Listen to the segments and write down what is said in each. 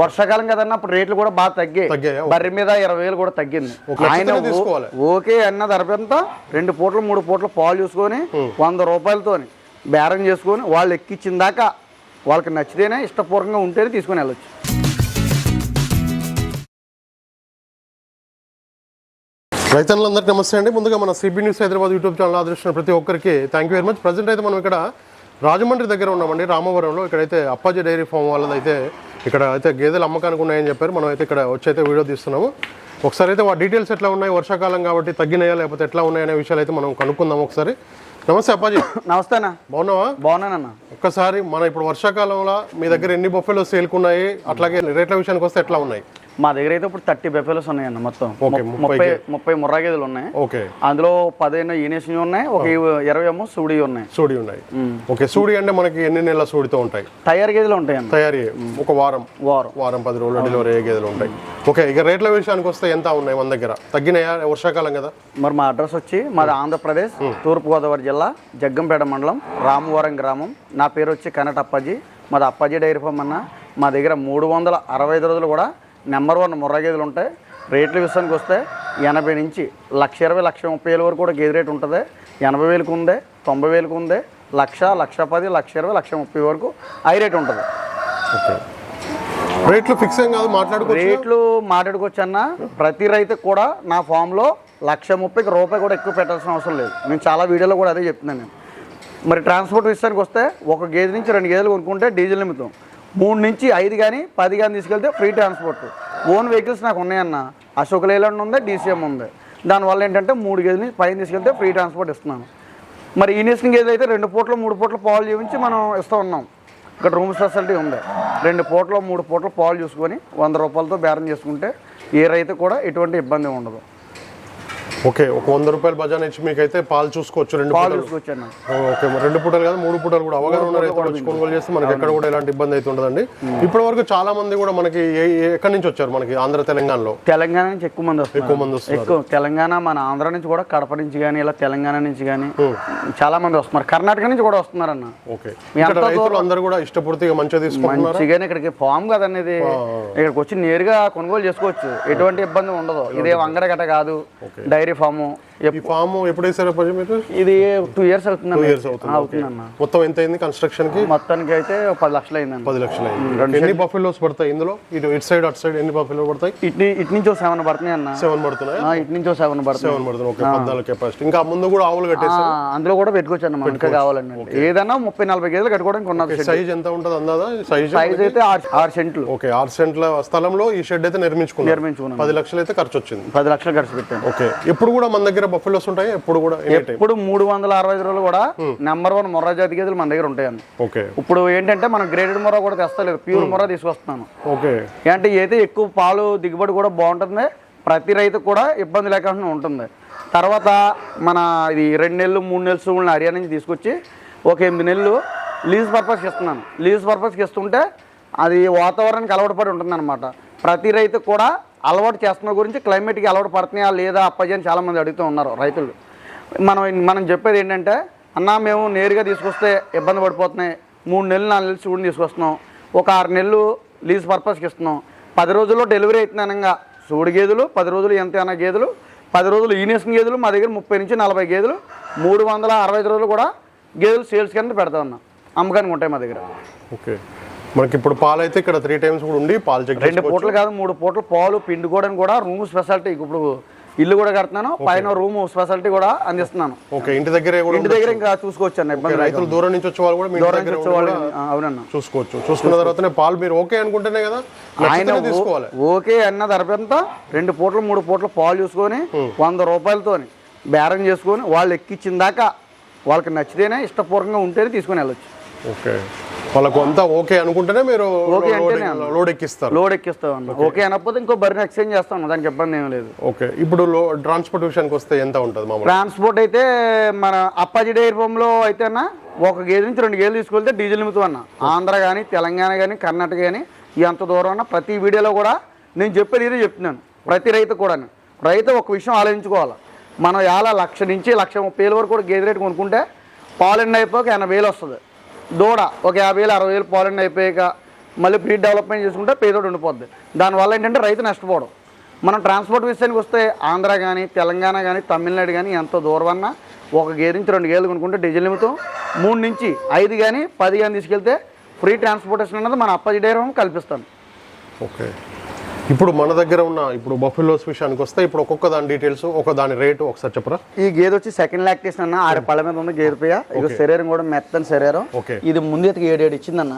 వర్షాకాలం కదన్నా అప్పుడు రేట్లు కూడా బాగా తగ్గాయి? బర్రె మీద ఇరవై వేలు కూడా తగ్గింది. ఆయన. ఓకే అన్న ధరపంతా రెండు పూటలు మూడు పూటలు పాలు చూసుకొని వంద రూపాయలతోని బేరం చేసుకొని వాళ్ళు ఎక్కిచ్చిన దాకా వాళ్ళకి నచ్చితేనే ఇష్టపూర్వకంగా ఉంటేనే తీసుకొని వెళ్ళొచ్చు. రైతన్నులందరికీ నమస్తే అండి. ముందుగా మన CB news Hyderabad YouTube channel ఆదరిస్తున్న ప్రతి ఒక్కరికి thank you very much present అయితే మనం ఇక్కడ రాజమండ్రి దగ్గర ఉన్నామండి రామవరంలో. ఇక్కడైతే అప్పాజీ డైరీ ఫామ్ వాళ్ళది అయితే ఇక్కడ అయితే గేదెలు అమ్మకానికి ఉన్నాయని చెప్పారు. మనం అయితే ఇక్కడ వచ్చి అయితే వీడియో తీస్తున్నాము. ఒకసారి అయితే వాటి డీటెయిల్స్ ఎట్లా ఉన్నాయి? వర్షాకాలం కాబట్టి తగ్గినాయా? లేకపోతే ఎట్లా ఉన్నాయనే విషయాలు అయితే మనం కనుక్కుందాం ఒకసారి. నమస్తే అప్పాజీ. నమస్తేనా బాగున్నావా? బాగున్నానన్నా ఒక్కసారి మన ఇప్పుడు వర్షాకాలంలో మీ దగ్గర ఎన్ని బొఫెలో సేల్కున్నాయి అట్లాగే రేట్ల విషయానికి వస్తే ఎట్లా ఉన్నాయి? మా దగ్గర అయితే ఇప్పుడు థర్టీ బెఫెలోస్ ఉన్నాయన్న మొత్తం. ముప్పై ముప్పై ముప్పై ముర్రా గేదెలు ఉన్నాయి. ఓకే. అందులో పదిహేను ఈనేసినవి ఉన్నాయి ఒక ఇరవై ఏమో సూడి ఉన్నాయి. సూడి ఉన్నాయి. ఓకే సూడి అంటే మనకి ఎన్ని నెలల సూడితో ఉంటాయి? టైర్ గేదెలు ఉంటాయి తయారీ ఒక వారం. వారం. వారం పది రోజులు డెలివరీ అయ్యే గేదెలు ఉంటాయి. ఓకే ఇక రేట్ల విషయానికి వస్తే ఎంత ఉన్నాయి మన దగ్గర? తగ్గినాయా? వర్షాకాలం కదా? మరి మా అడ్రస్ వచ్చి మాది ఆంధ్రప్రదేశ్ తూర్పుగోదావరి జిల్లా జగ్గంపేట మండలం రామవరం గ్రామం. నా పేరు వచ్చి కనట అప్పాజీ. మాది అప్పాజీ డైరీ ఫామ్ అన్న. మా దగ్గర మూడు వందల అరవై ఐదు రోజులు కూడా నెంబర్ వన్ ముర్రా గేదెలు ఉంటాయి. రేట్ల విషయానికి వస్తే ఎనభై నుంచి లక్ష ఇరవై లక్ష ముప్పై వేల వరకు కూడా గేదె రేట్ ఉంటుంది. ఎనభై వేలకు ఉంది తొంభై వేలకు ఉంది లక్ష లక్ష పది లక్ష ఇరవై లక్ష ముప్పై వరకు హై రేట్ ఉంటుంది. రేట్లు ఫిక్స్ ఏం కాదు మాట్లాడుకోవచ్చు. రేట్లు మాట్లాడుకోవచ్చు అన్న ప్రతి రైతు కూడా నా ఫామ్లో లక్ష ముప్పైకి రూపాయి కూడా ఎక్కువ పెట్టాల్సిన అవసరం లేదు. నేను చాలా వీడియోలో కూడా అదే చెప్తున్నాను నేను. మరి ట్రాన్స్పోర్ట్ విషయానికి వస్తే ఒక గేదె నుంచి రెండు గేదెలు కొనుక్కుంటే డీజిల్ నిమిత్తం. మూడు నుంచి ఐదు కానీ పది కానీ తీసుకెళ్తే ఫ్రీ ట్రాన్స్పోర్ట్ ఓన్ వెహికల్స్ నాకు ఉన్నాయన్న అశోక్ లేలాండ్ ఉంది డీసీఎం ఉంది. దానివల్ల ఏంటంటే మూడు గేదెల పైన తీసుకెళ్తే ఫ్రీ ట్రాన్స్పోర్ట్ ఇస్తున్నాను. మరి ఈ గేదెలు అయితే రెండు పూట్లు మూడు పూటలు పాలు చూపించి మనం ఇస్తూ ఉన్నాం. ఇక్కడ రూమ్ ఫెసిలిటీ ఉంది. రెండు పూటలు మూడు పూటలు పాలు చూసుకొని వంద రూపాయలతో బేరం చేసుకుంటే ఏ రైతు కూడా ఎటువంటి ఇబ్బంది ఉండదు. ఓకే ఒక వంద రూపాయలు బజాన్ ఇచ్చి మీకైతే పాలు చూసుకోవచ్చు రెండు పాలు ఓకే రెండు పూటలు కాదు మూడు పూటలు కూడా. అవగాహన కొనుగోలు చేస్తే మనకి ఎక్కడ కూడా ఎలాంటి ఇబ్బంది అయితే ఉండదండి. ఇప్పటి వరకు చాలా మంది కూడా మనకి ఎక్కడి నుంచి వచ్చారు మనకి? ఆంధ్ర తెలంగాణలో? తెలంగాణ నుంచి ఎక్కువ మంది వస్తున్నారు. ఎక్కువ మంది వస్తున్నారు. ఎక్కువ తెలంగాణ మన ఆంధ్ర నుంచి కూడా కడప నుంచి కానీ ఇలా తెలంగాణ నుంచి కానీ చాలా మంది వస్తున్నారు. కర్ణాటక నుంచి కూడా వస్తున్నారన్న. ఓకే. ఇక్కడ రైతులు అందరూ కూడా ఇష్టపూర్తిగా మంచిగా తీసుకుంటున్నారు? మంచిగానే ఇక్కడికి ఫామ్ కదనేది. ఇక్కడికి వచ్చి నేరుగా కొనుగోలు చేసుకోవచ్చు. ఎటువంటి ఇబ్బంది ఉండదు. ఇదే వంగడ గట కాదు డైరీ ఫాము ఈ ఫామ్ ఎప్పుడు వేసారు అప్పాజీ మీకు ఇది టూ ఇయర్స్ అవుతుంది ఇయర్స్ అవుతుంది మొత్తం ఎంత అయింది కన్స్ట్రక్షన్కి మొత్తానికి అయితే పది లక్షలు అయిందన్న. పది లక్షలు అయింది. ఎన్ని బఫెలోస్ పడతాయి ఇందులో? ఇటు ఇటు సైడ్ అటు సైడ్ ఎన్ని బఫెలో పడతాయి? ఇటు ఇటు నుంచి సెవెన్ పడుతున్నాయి అన్న. సెవెన్ పడుతున్నాయి? ఇటు నుంచి సెవెన్ పడుతున్నాయి. సెవెన్ పడుతున్నాయి ఓకే పద్నాలుగు కెపాసిటీ ఇంకా ముందు కూడా ఆవులు కట్టేసి అందులో కూడా పెట్టుకోవచ్చు అన్న మనకి కావాలండి ఏదైనా ముప్పై నలభై కేజీలు కట్టుకోవడానికి ఉన్నది సైజ్ ఎంత ఉంటుంది అందాదా? సైజ్ సైజ్ అయితే ఆరు సెంట్లు. ఓకే ఆరు సెంట్ల స్థలంలో ఈ షెడ్ అయితే నిర్మించుకున్నారు. నిర్మించుకున్నాం పది లక్షలు అయితే ఖర్చు వచ్చింది. పది లక్షలు ఖర్చు పెట్టాను. ఓకే ఎప్పుడు కూడా మన దగ్గర బఫెలోస్ ఉంటాయి? ఎప్పుడు కూడా ఇప్పుడు మూడు వందల అరవై ఐదు రోజులు కూడా నెంబర్ వన్ మొర్రా జాతి గేదెలు మన దగ్గర ఉంటాయండి. ఓకే. ఇప్పుడు ఏంటంటే మనం గ్రేడెడ్ మొర్రా కూడా తెస్తలేదు. ప్యూర్ మొర్రా తీసుకొస్తున్నాను. ఓకే. అంటే అయితే ఎక్కువ పాలు దిగుబడి కూడా బాగుంటుంది ప్రతి రైతు కూడా ఇబ్బంది లేకుండా ఉంటుంది. తర్వాత మన ఇది రెండు నెలలు మూడు నెలలు సూళ్ళని హర్యానా నుంచి తీసుకొచ్చి ఒక ఎనిమిది నెలలు లీజ్ పర్పస్కి ఇస్తున్నాను. లీజ్ పర్పస్కి ఇస్తుంటే అది వాతావరణానికి అలవాటు పడి ఉంటుందన్నమాట. ప్రతి రైతు కూడా అలవాటు చేస్తున్న గురించి క్లైమేట్కి అలవాటు పడుతున్నాయా లేదా అప్పజీ అని చాలామంది అడుగుతూ ఉన్నారు రైతులు. మనం మనం చెప్పేది ఏంటంటే అన్న మేము నేరుగా తీసుకొస్తే ఇబ్బంది పడిపోతున్నాయి. మూడు నెలలు నాలుగు నెలలు చూడని తీసుకొస్తున్నాం. ఒక ఆరు నెలలు లీజ్ పర్పస్కి ఇస్తున్నాం. పది రోజుల్లో డెలివరీ అవుతున్నానంగా చూడు గేదెలు పది రోజులు ఎంత అయినా గేదెలు పది రోజులు ఈనేసిన గేదెలు మా దగ్గర ముప్పై నుంచి నలభై గేదెలు మూడు వందల అరవై ఐదు రోజులు కూడా గేదెలు సేల్స్ కింద పెడతా ఉన్నాం. అమ్మకానికి ఉంటాయి మా దగ్గర. ఓకే. మనకి ఇప్పుడు పాలు అయితే ఇక్కడ త్రీ టైమ్స్ కూడా ఉండి పాలు చెక్ రెండు పూటలు కాదు మూడు పూటలు పాలు పిండుకోవడానికి కూడా రూమ్ స్పెషాలిటీ ఇప్పుడు ఇల్లు కూడా కడుతున్నాను పైన రూమ్ స్పెషాలిటీ కూడా అందిస్తున్నాను. ఓకే ఇంటి దగ్గరే కూడా ఇంటి దగ్గర ఇంకా చూసుకోవచ్చు అన్న రైతులు దూరం నుంచి వచ్చే వాళ్ళు కూడా మీ దగ్గర నుంచి వచ్చే వాళ్ళు ఆ, అవునన్న. చూసుకోవచ్చు. చూసుకున్న తర్వాతనే పాలు మీరు ఓకే అనుకుంటేనే కదా ఆయన తీసుకోవాలి. ఓకే అన్న ధరపంతా రెండు పూటలు మూడు పూటలు పాలు చూసుకొని వంద రూపాయలతోని బేరం చేసుకొని వాళ్ళు ఎక్కిచ్చిన దాకా వాళ్ళకి నచ్చితేనే ఇష్టపూర్వకంగా ఉంటేనే తీసుకొని వెళ్ళొచ్చు. ఓకే. వాళ్ళకు అంతా ఓకే అనుకుంటేనే మీరు ఓకే అంటేనే లోడ్ ఎక్కిస్తారు లోడ్ ఎక్కిస్తాం అన్న. ఓకే. అనకపోతే ఇంకో బరిని ఎక్స్చేంజ్ చేస్తాం దానికి ఇబ్బంది ఏం లేదు. ఓకే. ఇప్పుడు లో ట్రాన్స్పోర్ట్ విషయానికి వస్తే ఎంత ఉంటుంది మామూలు ట్రాన్స్పోర్ట్ అయితే మన అప్పాజీ డైరీ ఫామ్లో అయితే అన్న ఒక గేదె నుంచి రెండు గేదెలు తీసుకెళ్తే డీజిల్ నిమిత్తం అన్న. ఆంధ్ర కానీ తెలంగాణ కానీ కర్ణాటక కానీ ఎంత దూరం అన్న ప్రతి వీడియోలో కూడా నేను చెప్పేది ఇదే చెప్తున్నాను. ప్రతి రైతు కూడా రైతు ఒక విషయం ఆలోచించుకోవాలి. మనం ఎలా లక్ష నుంచి లక్ష ముప్పై వేల వరకు కూడా గేదె రేటు కొనుక్కుంటే పాలెండ్ అయిపోయాక ఎనభై వేలు వస్తుంది. దూడ ఒక యాభై వేలు అరవై వేలు పాలెండ్ అయిపోయాక మళ్ళీ బ్రీడ్ డెవలప్మెంట్ చేసుకుంటే పేదోడు ఉండిపోద్ది. దానివల్ల ఏంటంటే రైతు నష్టపోవడం. మనం ట్రాన్స్పోర్ట్ విషయానికి వస్తే ఆంధ్ర కానీ తెలంగాణ కానీ తమిళనాడు కానీ ఎంత దూరం ఒక గేదె నుంచి రెండు గేదెలు కొనుక్కుంటే డీజిల్ నిమిత్తం మూడు నుంచి ఐదు కానీ పది కానీ తీసుకెళ్తే ఫ్రీ ట్రాన్స్పోర్టేషన్ అనేది మన అప్పాజీ కల్పిస్తాను కల్పిస్తాం ఓకే. ఇప్పుడు మన దగ్గర ఉన్న ఇప్పుడు బఫెలోస్ విషయానికి వస్తే ఇప్పుడు ఒక్కొక్క దాని డీటెయిల్స్ ఒక దాని రేటు ఒకసారి చెప్పరా? ఈ గేదె వచ్చి సెకండ్ లాక్టేషన్ అన్న ఆరు పళ్ళ మీద ఉంది గేదె పేయ ఇక శరీరం కూడా మెత్తని శరీరం. ఇది ముందు ఏడేడు ఇచ్చిందన్న.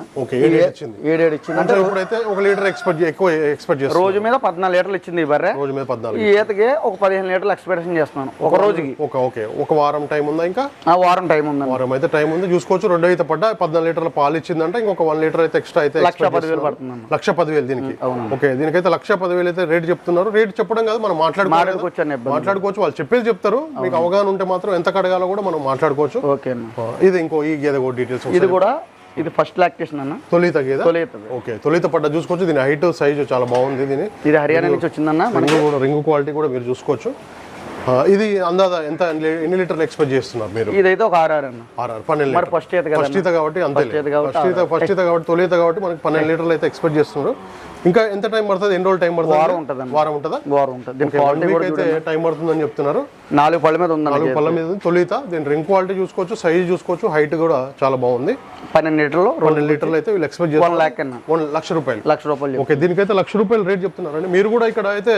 ఏడేడు ఇచ్చింది. అంటే ఇప్పుడైతే ఒక లీటర్ ఎక్స్పెక్ట్ ఎక్కువ ఎక్స్పెక్ట్ చేస్తాం రోజు మీద పద్నాలుగు లీటర్లు ఇచ్చింది ఈ బర్రె. రోజు మీద పద్నాలుగు ఈ ఈతకి ఒక పదిహేను లీటర్లు ఎక్స్పెక్టేషన్ చేస్తున్నాను ఒక రోజుకి. ఒక ఓకే. ఒక వారం టైం ఉందా ఇంకా? ఆ వారం టైం ఉందన్న. వారం అయితే టైం ఉంది. చూసుకోవచ్చు. రెండు అయితే పడ్డా పద్నాలుగు లీటర్ల పాలు ఇచ్చిందంటే. ఇంకొక వన్ లీటర్ అయితే ఎక్స్ట్రా అయితే లక్ష పదివేలు. పడుతుందన్న. లక్ష పదివేలు దీనికి. ఓకే దీనికైతే లక్ష పదివేలు అయితే రేట్ చెప్తున్నారు. రేట్ చెప్పడం కాదు మనం మాట్లాడుకోవచ్చు మాట్లాడుకోవచ్చు. వాళ్ళు చెప్పేది చెప్తారు. మీకు అవగాహన ఉంటే మాత్రం ఎంత కడగాలో కూడా మనం మాట్లాడుకోవచ్చు. ఓకే ఇది ఇంకో ఈ గేదె డీటెయిల్స్ ఇది కూడా ఇది ఫస్ట్ లాక్టేషన్ అన్న. తొలిత గేదె? తొలితది ఓకే తొలిత పడ్డ చూసుకోవచ్చు. దీని హైట్ సైజు చాలా బాగుంది దీని. ఇది హర్యానా నుంచి వచ్చిందన్న రింగు కూడా రింగు క్వాలిటీ కూడా మీరు చూసుకోవచ్చు. ఇది అందాద ఎంత ఎన్ని లీటర్లు ఎక్స్పెక్ట్ చేస్తున్నారు మీరు? ఇదైతే ఒక ఆరు ఆరు అన్న. ఆర్ఆర్ పన్నెండు మరి ఫస్ట్ ఈత ఫస్ట్ ఈత కాబట్టి అంతే ఫస్ట్ ఈత ఫస్ట్ ఈత కాబట్టి తొలి ఈత కాబట్టి మనకి పన్నెండు లీటర్లు అయితే ఎక్స్పెక్ట్ చేస్తున్నారు. ఇంకా ఎంత టైం పడుతుంది? ఎన్ని రోజులు టైం పడుతుంది? వారం ఉంటుందన్న. వారం ఉంటుందా? వారం ఉంటుంది. అయితే టైం పడుతుందని చెప్తున్నారు. నాలుగు పళ్ళ మీద ఉందన్న నాలుగు పళ్ళ మీద ఉంది. తొలిత దీని రింగ్ క్వాలిటీ చూసుకోవచ్చు సైజ్ చూసుకోవచ్చు హైట్ కూడా చాలా బాగుంది. పన్నెండు లీటర్లు పన్నెండు లీటర్లు అయితే వీళ్ళు ఎక్స్పెక్ట్ వన్ ల్యాక్ అన్న. వన్ లక్ష రూపాయలు. లక్ష రూపాయలు ఓకే దీనికైతే లక్ష రూపాయలు రేట్ చెప్తున్నారండి. మీరు కూడా ఇక్కడ అయితే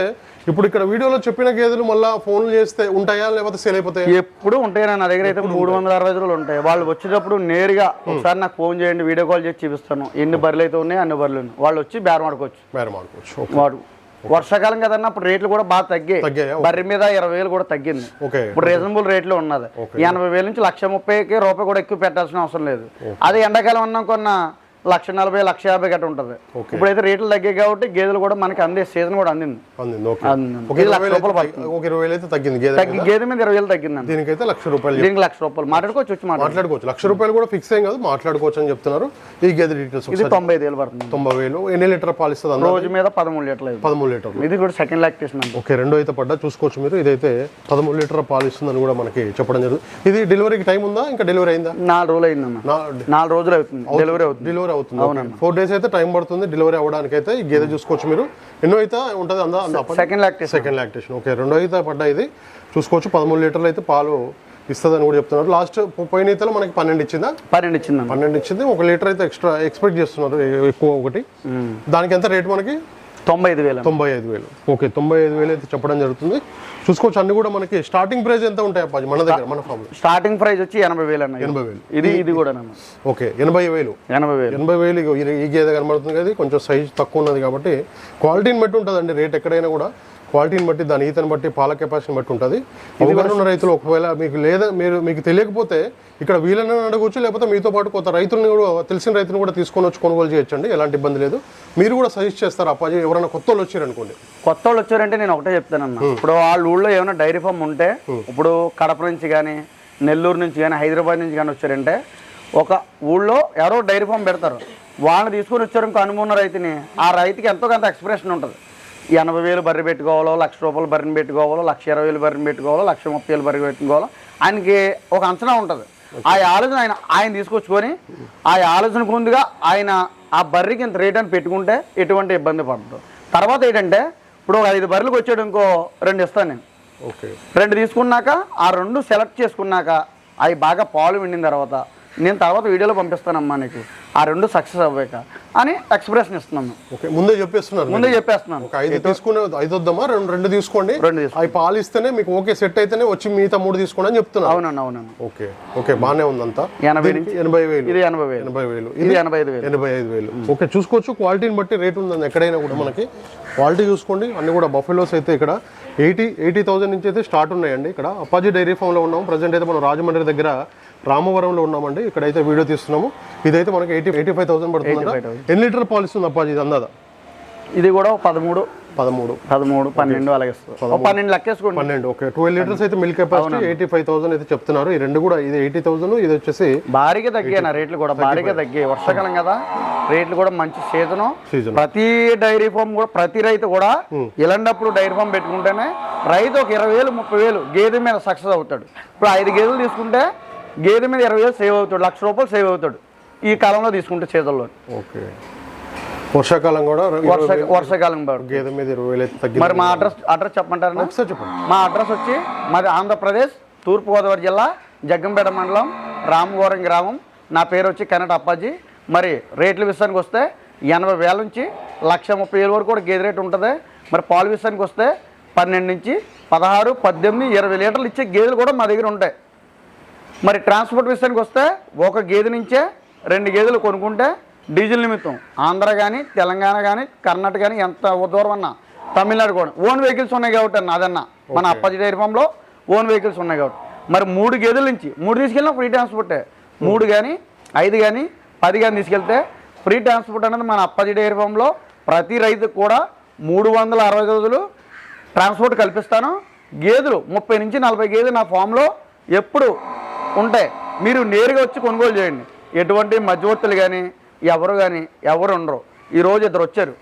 ఇప్పుడు ఇక్కడ వీడియోలో చెప్పిన గేదెలు మళ్ళీ ఫోన్లు చేస్తే ఉంటాయా లేకపోతే సేల్ అయిపోతాయి? ఎప్పుడు ఉంటాయి నా దగ్గర అయితే మూడు వందల అరవై రోజులు ఉంటాయి. వాళ్ళు వచ్చేటప్పుడు నేరుగా ఒకసారి నాకు ఫోన్ చేయండి వీడియో కాల్ చేసి చూపిస్తాను. ఎన్ని బర్రెలు అయితే ఉన్నాయి అన్ని బర్రెలు ఉన్నాయి. వాళ్ళు వచ్చి బేరం ఆడుకోవచ్చు. బేరం ఆడుకోవచ్చు. వర్షాకాలం కదన్నా అప్పుడు రేట్లు కూడా బాగా తగ్గాయి. బర్రె మీద ఇరవై వేలు కూడా తగ్గింది. ఇప్పుడు రీజనబుల్ రేట్లో ఉన్నది. ఎనభై వేల నుంచి లక్ష ముప్పైకి రూపాయి కూడా ఎక్కువ పెట్టాల్సిన అవసరం లేదు. అదే ఎండాకాలం అన్నాం కొన్న లక్ష నలభై లక్ష యాభై గట్ట ఉంటుంది. ఇప్పుడైతే రేట్లు తగ్గాయి కాబట్టి గేదెలు కూడా మనకి అందే సీజన్ కూడా అందింది. తగ్గింది గేదె మీద. ఇరవై వేలు తగ్గిందండి దీనికైతే లక్ష రూపాయలు దీనికి లక్ష రూపాయలు. మాట్లాడుకోవచ్చు వచ్చి మాట్లాడు. మాట్లాడుకోవచ్చు. లక్ష రూపాయలు కూడా ఫిక్స్ ఏం కాదు మాట్లాడుకోవచ్చు అని చెప్తున్నారు. ఈ గేదె డీటెయిల్స్ ఇది తొంభై ఐదు వేలు పడుతుంది. తొంభై వేలు. ఎన్ని లీటర్ పాలు ఇస్తుంది రోజు మీద పదమూడు లీటర్లు. పదమూడు లీటర్లు. ఇది కూడా సెకండ్ లాక్టేషన్ ఓకే రెండో అయితే పడ్డా. చూసుకోవచ్చు మీరు. ఇదైతే పదమూడు లీటర్ పాలు ఇస్తుందని కూడా మనకి చెప్పడం జరుగుతుంది. ఇది డెలివరీకి టైం ఉందా? ఇంకా డెలివరీ అయిందా? నాలుగు రోజులు అయిందన్న. నా నాలుగు రోజులు అవుతుంది. డెలివరీ అవుతుంది. డెలివరీ అవుతుంది. ఫోర్ డేస్ అయితే టైం పడుతుంది. డెలివరీ అవ్వడానికి అయితే ఈ గేదె చూసుకోవచ్చు మీరు. ఎన్నో అయితే ఉంటుంది second lactation second lactation okay. రెండో అయితే పడ్డా ఇది. చూసుకోవచ్చు. పదమూడు లీటర్లు అయితే పాలు ఇస్తుందని కూడా చెప్తున్నారు. లాస్ట్ పోయిన ఈతలో మనకి పన్నెండు ఇచ్చిందా? పన్నెండు ఇచ్చిందన్న పన్నెండు ఇచ్చింది. ఒక లీటర్ అయితే ఎక్స్ట్రా ఎక్స్పెక్ట్ చేస్తున్నారు. ఎక్కువ ఒకటి. దానికి ఎంత రేట్ మనకి? తొంభై ఐదు వేలు తొంభై ఐదు వేలు. ఓకే తొంభై ఐదు వేలు అయితే చెప్పడం జరుగుతుంది. చూసుకోవచ్చు అన్ని కూడా మనకి స్టార్టింగ్ ప్రైస్ ఎంత ఉంటాయి అప్పాజీ? మన దగ్గర మన ఫామ్ స్టార్టింగ్ ప్రైస్ వచ్చి ఎనభై వేలు అన్న. ఎనభై వేలు. ఇది ఇది కూడా ఓకే ఎనభై వేలు. ఎనభై వేలు. ఎనభై వేలు ఈ- గేదె కనబడుతుంది కదా కొంచెం సైజ్ తక్కువ ఉన్నది కాబట్టి క్వాలిటీని బట్టి ఉంటుందండి రేట్ ఎక్కడైనా కూడా. క్వాలిటీని బట్టి దాని ఈతని బట్టి పాల కెపాసిటీని బట్టి ఉంటుంది. అవగాహన ఉన్న రైతులు ఒకవేళ మీకు లేదా మీరు మీకు తెలియకపోతే ఇక్కడ వీళ్ళని అడగవచ్చు లేకపోతే మీతో పాటు కొత్త రైతులను కూడా తెలిసిన రైతులను కూడా తీసుకొని వచ్చి కొనుగోలు చేయొచ్చండి ఎలాంటి ఇబ్బంది లేదు. మీరు కూడా సజెస్ట్ చేస్తారు? అప్పాజీ ఎవరైనా కొత్త వాళ్ళు వచ్చారనుకోండి కొత్త వాళ్ళు వచ్చారంటే నేను ఒకటే చెప్తానన్న. ఇప్పుడు వాళ్ళ ఊళ్ళో ఏమైనా డైరీ ఫామ్ ఉంటే ఇప్పుడు కడప నుంచి కానీ నెల్లూరు నుంచి కానీ హైదరాబాద్ నుంచి కానీ వచ్చారంటే ఒక ఊళ్ళో ఎవరో డైరీ ఫామ్ పెడతారు. వాళ్ళని తీసుకొని వచ్చారు ఇంకో రైతుని ఆ రైతుకి ఎంతో కొంత ఎక్స్ప్రెషన్ ఉంటుంది. ఎనభై వేలు బర్రె పెట్టుకోవాలో లక్ష రూపాయలు బర్రెని పెట్టుకోవాలో లక్ష ఇరవై వేలు బర్రెని పెట్టుకోవాలో లక్ష ముప్పై వేలు బర్రె పెట్టుకోవాలో ఆయనకి ఒక అంచనా ఉంటుంది. ఆ ఆలోచన ఆయన ఆయన తీసుకొచ్చుకొని ఆ ఆలోచనకు ముందుగా ఆయన ఆ బర్రెకి ఇంత రేట్ అని పెట్టుకుంటే ఎటువంటి ఇబ్బంది పడదు. తర్వాత ఏంటంటే ఇప్పుడు ఒక ఐదు బర్రెలకు వచ్చాడు ఇంకో రెండు ఇస్తాను నేను. ఓకే. రెండు తీసుకున్నాక ఆ రెండు సెలెక్ట్ చేసుకున్నాక అవి బాగా పాలు విండిన తర్వాత నేను తర్వాత వీడియోలో పంపిస్తానమ్మా నీకు. ఆ రెండు సక్సెస్ అవ్వాక అని ఎక్స్ప్రెషన్ ఇస్తున్నాను ఓకే ముందే చెప్పేస్తున్నారు ముందే చెప్పేస్తున్నాను. ఒక ఐదు తీసుకునే ఐదు వద్దామా? రెండు రెండు తీసుకోండి. రెండు అవి పాలు ఇస్తేనే మీకు ఓకే సెట్ అయితేనే వచ్చి మిగతా మూడు తీసుకోండి అని చెప్తున్నారు. అవునన్నా అవునన్నా ఓకే ఓకే బాగానే ఉందంతా. ఎనభై దీనికి ఎనభై వేలు. ఇది ఎనభై వేలు. ఎనభై వేలు. ఇది ఎనభై ఐదు వేలు. ఎనభై ఐదు వేలు. ఓకే చూసుకోవచ్చు. క్వాలిటీని బట్టి రేట్ ఉందండి ఎక్కడైనా కూడా మనకి. క్వాలిటీ చూసుకోండి. అన్ని కూడా బఫెలోస్ అయితే ఇక్కడ ఎయిటీ ఎయిటీ థౌసండ్ నుంచి అయితే స్టార్ట్ ఉన్నాయండి. ఇక్కడ అప్పాజీ డైరీ ఫామ్లో ఉన్నాము. ప్రజెంట్ అయితే మనం రాజమండ్రి దగ్గర రామవరంలో ఉన్నామండి. ఇక్కడైతే వీడియో తీస్తున్నాము. ఇదైతే మనకి ఎయిటీ ఎయిటీ ఫైవ్ థౌసండ్ పడుతుందంట. ఎన్ని లీటర్ పాలు ఇస్తుంది అప్పాజీ ఇది అందాదా? ఇది కూడా పదమూడు. పదమూడు. పదమూడు పన్నెండు అలాగే పన్నెండు లెక్కేసుకోండి. పన్నెండు ఓకే. ట్వెల్వ్ లీటర్స్ అయితే milk capacity eighty five thousand అయితే చెప్తున్నారు. ఈ రెండు కూడా ఇది ఎయిటీ థౌసండ్ ఇది వచ్చేసి భారీగా తగ్గాయి నా రేట్లు కూడా భారీగా తగ్గాయి. వర్షాకాలం కదా రేట్లు కూడా మంచి సీజను. సీజన్. ప్రతి డైరీ ఫామ్ కూడా ప్రతి రైతు కూడా ఇలాంటప్పుడు డైరీ ఫామ్ పెట్టుకుంటేనే రైతు ఒక ఇరవై వేలు ముప్పై వేలు గేదె మీద సక్సెస్ అవుతాడు. ఇప్పుడు ఐదు గేదెలు తీసుకుంటే గేదె మీద ఇరవై వేలు సేవ్ అవుతాడు లక్ష రూపాయలు సేవ్ అవుతాడు ఈ కాలంలో తీసుకుంటే చేతుల్లో ఓకే. వర్షాకాలం కూడా వర్షాకాలం గేదె మీద ఇరవై వేలు మరి మా అడ్రస్ అడ్రస్ చెప్పమంటారా ఒకసారి చెప్పండి. మా అడ్రస్ వచ్చి మాది ఆంధ్రప్రదేశ్ తూర్పుగోదావరి జిల్లా జగ్గంపేట మండలం రామవరం గ్రామం. నా పేరు వచ్చి కన్నడ అప్పాజీ. మరి రేట్ల విషయానికి వస్తే ఎనభై వేల నుంచి లక్ష ముప్పై వేల వరకు కూడా గేదె రేటు ఉంటుంది. మరి పాలు విషయానికి వస్తే పన్నెండు నుంచి పదహారు పద్దెనిమిది ఇరవై లీటర్లు ఇచ్చే గేదెలు కూడా మా దగ్గర ఉంటాయి. మరి ట్రాన్స్పోర్ట్ విషయానికి వస్తే ఒక గేదె నుంచే రెండు గేదెలు కొనుక్కుంటే డీజిల్ నిమిత్తం ఆంధ్ర కానీ తెలంగాణ కానీ కర్ణాటక కానీ ఎంత దూరం అన్నా తమిళనాడు కూడా. ఓన్ వెహికల్స్ ఉన్నాయి కాబట్టి అన్న అదన్న. మన అప్పాజీ డైరీ ఫామ్లో ఓన్ వెహికల్స్ ఉన్నాయి కాబట్టి. మరి మూడు గేదెల నుంచి మూడు తీసుకెళ్ళినా ఫ్రీ ట్రాన్స్పోర్టే మూడు కానీ ఐదు కానీ పది కానీ తీసుకెళ్తే ఫ్రీ ట్రాన్స్పోర్ట్ అనేది మన అప్పాజీ డైరీ ఫామ్లో ప్రతి రైతుకు కూడా మూడు వందల అరవై రోజులు ట్రాన్స్పోర్ట్ కల్పిస్తాను. గేదెలు ముప్పై నుంచి నలభై గేదెలు నా ఫామ్లో ఎప్పుడు ఉంటాయి. మీరు నేరుగా వచ్చి కొనుగోలు చేయండి. ఎటువంటి మధ్యవర్తులు కానీ ఎవరు కానీ ఎవరు ఉండరు. ఈ రోజు ఇద్దరు వచ్చారు.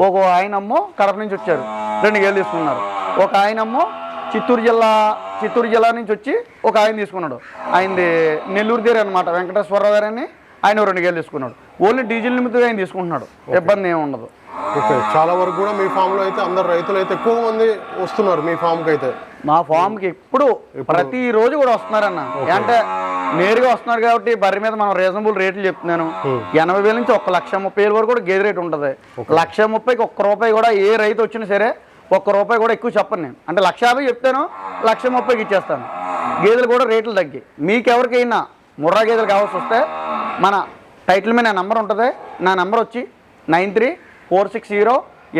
ఒక ఆయనమ్మో కడప నుంచి వచ్చారు. రెండు గేదెలు తీసుకున్నారు. ఒక ఆయనమ్మో చిత్తూరు జిల్లా చిత్తూరు జిల్లా నుంచి వచ్చి ఒక ఆయన తీసుకున్నాడు. ఆయనది నెల్లూరు దగ్గర అనమాట వెంకటేశ్వరరావు గారని ఆయన రెండు గేదెలు తీసుకున్నాడు. ఓన్లీ డీజిల్ నిమిత్తం ఆయన తీసుకుంటున్నాడు. ఇబ్బంది ఏమి ఉండదు. ఓకే. చాలా వరకు కూడా మీ ఫామ్లో అయితే అందరు రైతులు అయితే ఎక్కువ మంది వస్తున్నారు మీ ఫామ్కి అయితే. మా ఫామ్కి ఎప్పుడు ప్రతి రోజు కూడా వస్తున్నారన్న. అంటే నేరుగా వస్తున్నారు కాబట్టి బర్రె మీద మనం రీజనబుల్ రేట్లు చెప్తున్నాను. ఎనభై వేల నుంచి ఒక లక్ష ముప్పై వేల వరకు కూడా గేదె రేట్ ఉంటుంది. లక్ష ముప్పైకి ఒక్క రూపాయి కూడా ఏ రైతు వచ్చినా సరే ఒక్క రూపాయి కూడా ఎక్కువ చెప్పను నేను. అంటే లక్ష యాభై చెప్తాను లక్ష ముప్పైకి ఇచ్చేస్తాను. గేదెలు కూడా రేట్లు తగ్గి. మీకెవరికైనా ముర్రా గేదెలు కావాల్సి వస్తే మన టైటిల్ మీద నా నెంబర్ ఉంటుంది. నా నెంబర్ వచ్చి nine three four six zero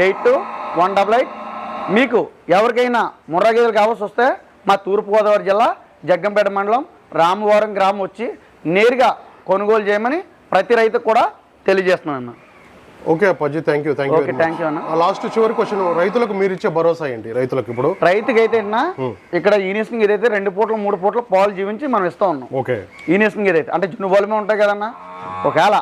eight two one double eight. మీకు ఎవరికైనా ముర్రా గేదెలు కావాల్సి వస్తే మా తూర్పుగోదావరి జిల్లా జగ్గంపేట మండలం రామవరం గ్రామం వచ్చి నేరుగా కొనుగోలు చేయమని ప్రతి రైతుకు కూడా తెలియజేస్తున్నాను okay Appaji thank you thank okay thank you అన్న. యూ లాస్ట్ చివరి క్వశ్చన్ రైతులకు మీరు ఇచ్చే భరోసా ఏంటి? రైతులకు ఇప్పుడు? రైతుకి అయితే ఇక్కడ ఈనేసింగ్ ఏదైతే రెండు పూటలు మూడు పూటలు పాలు జీవించి మనం ఇస్తా ఉన్నాం. ఓకే. ఈనేసింగ్ ఏదైతే అంటే జున్ను బలమే ఉంటాయి కదన్న ఒకవేళ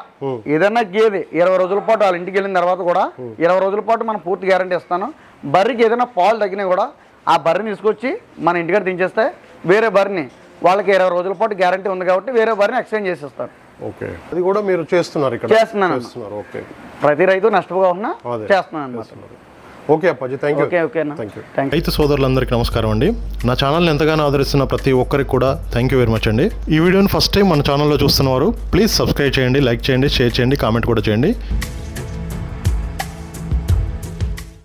ఏదన్నా గేదె ఇరవై రోజుల పాటు వాళ్ళ ఇంటికి వెళ్ళిన తర్వాత కూడా ఇరవై రోజుల పాటు మనం పూర్తి గ్యారంటీ ఇస్తాను. బర్రెకి ఏదైనా పాలు తగ్గినా కూడా ఆ బర్రెని తీసుకొచ్చి మన ఇంటికాడ దించేస్తే వేరే బర్రెని వాళ్ళకి ఇరవై రోజుల పాటు గ్యారంటీ ఉంది కాబట్టి వేరే బర్రెని ఎక్స్చేంజ్ చేసేస్తారు ఓకే. అది కూడా మీరు చేస్తున్నారు ఇక్కడ? చేస్తున్నాను. చేస్తున్నారు ఓకే. ప్రతి రైతు నష్టపోకుండా. చేస్తున్నాను అనమాట ఓకే అప్పాజీ థ్యాంక్ యూ రైతు సోదరులందరికీ నమస్కారం అండి. నా ఛానల్ని ఎంతగానో ఆదరిస్తున్న ప్రతి ఒక్కరికి కూడా థ్యాంక్ యూ వెరీ మచ్ అండి. ఈ వీడియోని ఫస్ట్ టైం మన ఛానల్లో చూస్తున్నవారు ప్లీజ్ సబ్స్క్రైబ్ చేయండి లైక్ చేయండి షేర్ చేయండి కామెంట్ కూడా చేయండి.